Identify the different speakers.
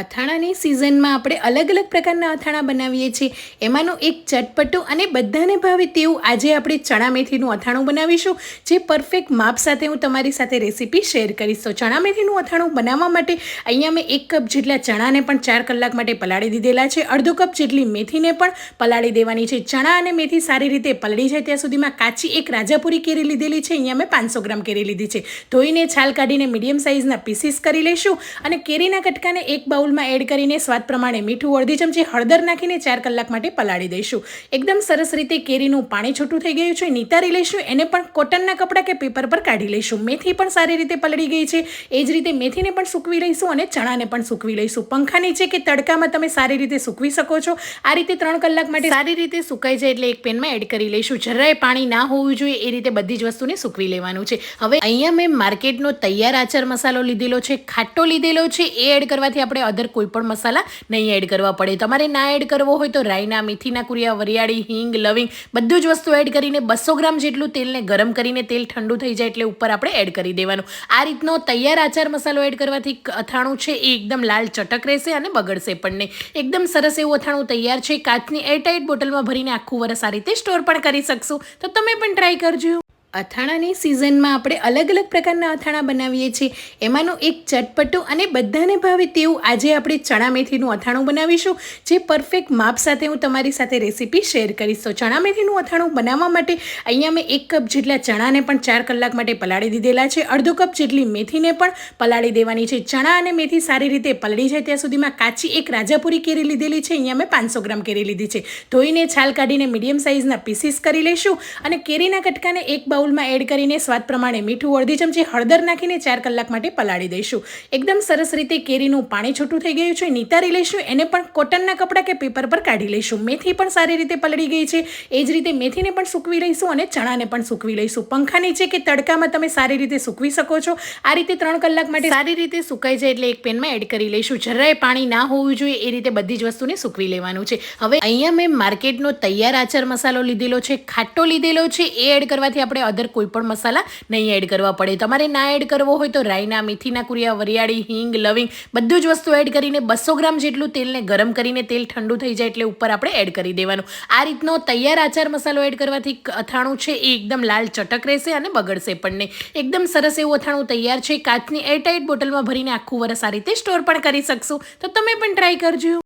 Speaker 1: અથાણાની સિઝનમાં આપણે અલગ અલગ પ્રકારના અથાણા બનાવીએ છીએ. એમાંનું એક ચટપટું અને બધાને ભાવે તેવું આજે આપણે ચણા મેથીનું અથાણું બનાવીશું, જે પરફેક્ટ માપ સાથે હું તમારી સાથે રેસીપી શેર કરીશ. તો ચણા મેથીનું અથાણું બનાવવા માટે અહીંયા મેં એક કપ જેટલા ચણાને પણ ચાર કલાક માટે પલાળી દીધેલા છે. અડધો કપ જેટલી મેથીને પણ પલાળી દેવાની છે. ચણા અને મેથી સારી રીતે પલળી જાય ત્યાં સુધીમાં કાચી એક રાજાપુરી કેરી લીધેલી છે. અહીંયા મેં પાંચસો ગ્રામ કેરી લીધી છે. ધોઈને છાલ કાઢીને મીડિયમ સાઇઝના પીસીસ કરી લઈશું અને કેરીના કટકાને એક બાઉલમાં એડ કરીને સ્વાદ પ્રમાણે મીઠું અડધી ચમચી હળદર નાખીને ચાર કલાક માટે પલાળી દઈશું. એકદમ સરસ રીતે કેરીનું પાણી છૂટું થઈ ગયું છે. નિતારી લઈશું. એને પણ કોટનના કપડાં કે પેપર પર કાઢી લઈશું. મેથી પણ સારી રીતે પલળી ગઈ છે. એ જ રીતે મેથીને પણ સૂકવી લઈશું અને ચણાને પણ સૂકવી લઈશું. પંખા નીચે કે તડકામાં તમે સારી રીતે સૂકવી શકો છો. આ રીતે ત્રણ કલાક માટે સારી રીતે સુકાઈ જાય એટલે એક પેનમાં એડ કરી લઈશું. જરાય પાણી ના હોવું જોઈએ. એ રીતે બધી જ વસ્તુને સૂકવી લેવાનું છે. હવે અહીંયા મેં માર્કેટનો તૈયાર આચાર મસાલો લીધેલો છે. ખાટો લીધેલો છે. એ એડ કરવાથી આપણે અધર કોઈ પણ મસાલા નહીં એડ કરવા પડે. તમારે ના એડ કરવો હોય તો રાઈના મેથીના કુરિયા, વરિયાળી, હિંગ, લવિંગ બધું જ વસ્તુ એડ કરીને બસો ગ્રામ જેટલું તેલને ગરમ કરીને તેલ ઠંડુ થઈ જાય એટલે ઉપર આપણે એડ કરી દેવાનું. આ રીતનો તૈયાર આચાર મસાલો એડ કરવાથી અથાણું છે એ એકદમ લાલ ચટક રહેશે અને બગડશે પણ નહીં. એકદમ સરસ એવું અથાણું તૈયાર છે. કાચની એરટાઇટ બોટલમાં ભરીને આખું વરસ આ રીતે સ્ટોર પણ કરી શકશું. તો તમે પણ ટ્રાય કરજો. અથાણાની સિઝનમાં આપણે અલગ અલગ પ્રકારના અથાણા બનાવીએ છીએ. એમાંનું એક ચટપટું અને બધાને ભાવે તેવું આજે આપણે ચણા મેથીનું અથાણું બનાવીશું, જે પરફેક્ટ માપ સાથે હું તમારી સાથે રેસીપી શેર કરીશ. તો ચણા મેથીનું અથાણું બનાવવા માટે અહીંયા મેં એક કપ જેટલા ચણાને પણ ચાર કલાક માટે પલાળી દીધેલા છે. અડધો કપ જેટલી મેથીને પણ પલાળી દેવાની છે. ચણા અને મેથી સારી રીતે પલળી જાય ત્યાં સુધીમાં કાચી એક રાજાપુરી કેરી લીધેલી છે. અહીંયા મેં પાંચસો ગ્રામ કેરી લીધી છે. ધોઈને છાલ કાઢીને મીડિયમ સાઇઝના પીસીસ કરી લઈશું અને કેરીના કટકાને એક બાઉલમાં એડ કરીને સ્વાદ પ્રમાણે મીઠું અડધી ચમચી હળદર નાખીને ચાર કલાક માટે પલાળી દઈશું. એકદમ સરસ રીતે કેરીનું પાણી છૂટું થઈ ગયું છે. નિતારી લઈશું. એને પણ કોટનના કપડાં કે પેપર પર કાઢી લઈશું. મેથી પણ સારી રીતે પલળી ગઈ છે. એ જ રીતે મેથીને પણ સૂકવી લઈશું અને ચણાને પણ સૂકવી લઈશું. પંખા નીચે કે તડકામાં તમે સારી રીતે સૂકવી શકો છો. આ રીતે ત્રણ કલાક માટે સારી રીતે સુકાઈ જાય એટલે એક પેનમાં એડ કરી લઈશું. જરાય પાણી ના હોવું જોઈએ. એ રીતે બધી જ વસ્તુને સૂકવી લેવાનું છે. હવે અહીંયા મેં માર્કેટનો તૈયાર આચાર મસાલો લીધેલો છે. ખાટો લીધેલો છે. એ એડ કરવાથી આપણે અધર કોઈ પણ મસાલા નહીં એડ કરવા પડે. તમારે ના એડ કરવો હોય તો રાઈના મેથીના કુરિયા, વરિયાળી, હિંગ, લવિંગ બધું જ વસ્તુ એડ કરીને બસો ગ્રામ જેટલું તેલને ગરમ કરીને તેલ ઠંડુ થઈ જાય એટલે ઉપર આપણે એડ કરી દેવાનું. આ રીતનો તૈયાર આચાર મસાલો એડ કરવાથી અથાણું છે એ એકદમ લાલ ચટક રહેશે અને બગડશે પણ નહીં. એકદમ સરસ એવું અથાણું તૈયાર છે. કાચની એરટાઇટ બોટલમાં ભરીને આખું વરસ આ રીતે સ્ટોર પણ કરી શકશું. તો તમે પણ ટ્રાય કરજો.